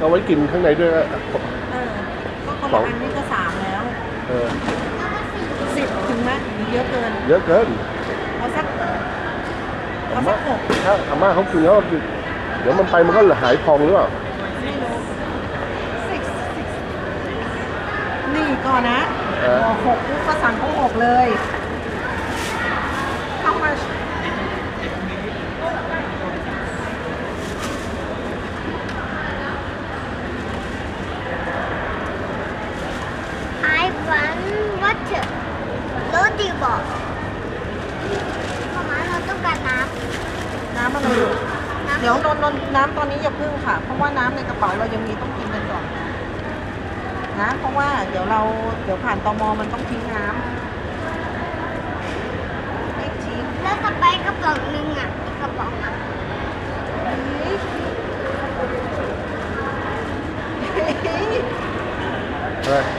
เอาไว้กินข้างในด้วยนะเออก็คนละอันนี่ก็สามแล้วเออสิบถึงไหมหรือเยอะเกินเยอะเกินเอาสักเอาอาสัม่ากหกถ้าอาม่าเขากินแล้วก็คือเดี๋ยวมันไปมันก็หายพองหรือเปล่าไม่รู้ six six นี่ก่อนนะเออบอกหกปุ๊บก็สั่งเขาหกเลย บอกประมาณเราต้องการน้น้ำอะไรอยู่ำน้ำเดี๋ยวนนนนน้ำตอนนี้อย่าพึ่งค่ะ เพราะว่าน้ำในกระเป๋าเรายังมีต้องกินกันก่อนนะเพราะว่าเดี๋ยวเราเดี๋ยวผ่านตมมันต้องทิ้งน้ำไม่ทิ้งแล้วต่อไปกระป๋องหนึงอะอีกกระป๋องอะอะไร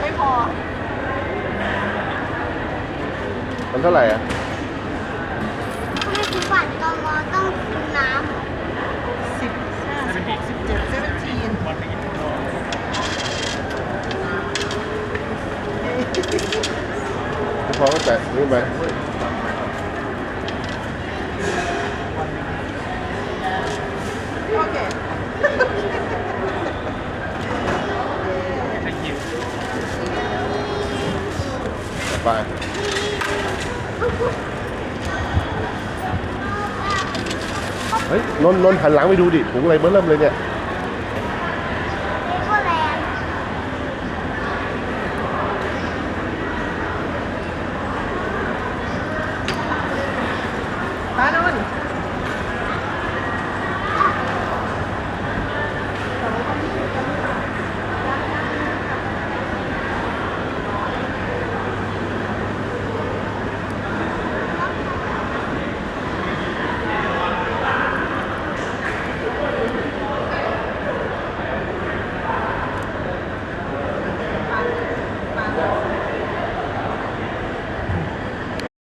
ไม่พอ มันเท่าไหร่อะทำไมถึงผ่านตมต้องซื้อน้สิบห้าสิบหกสิบเจ็ดเซเวนทีนพอก็แตะนี่ไปโอเคไป เฮ้ยนนนนหันหลังไปดูดิถุงอะไรเบิ้ลเริ่มเลยเนี่ย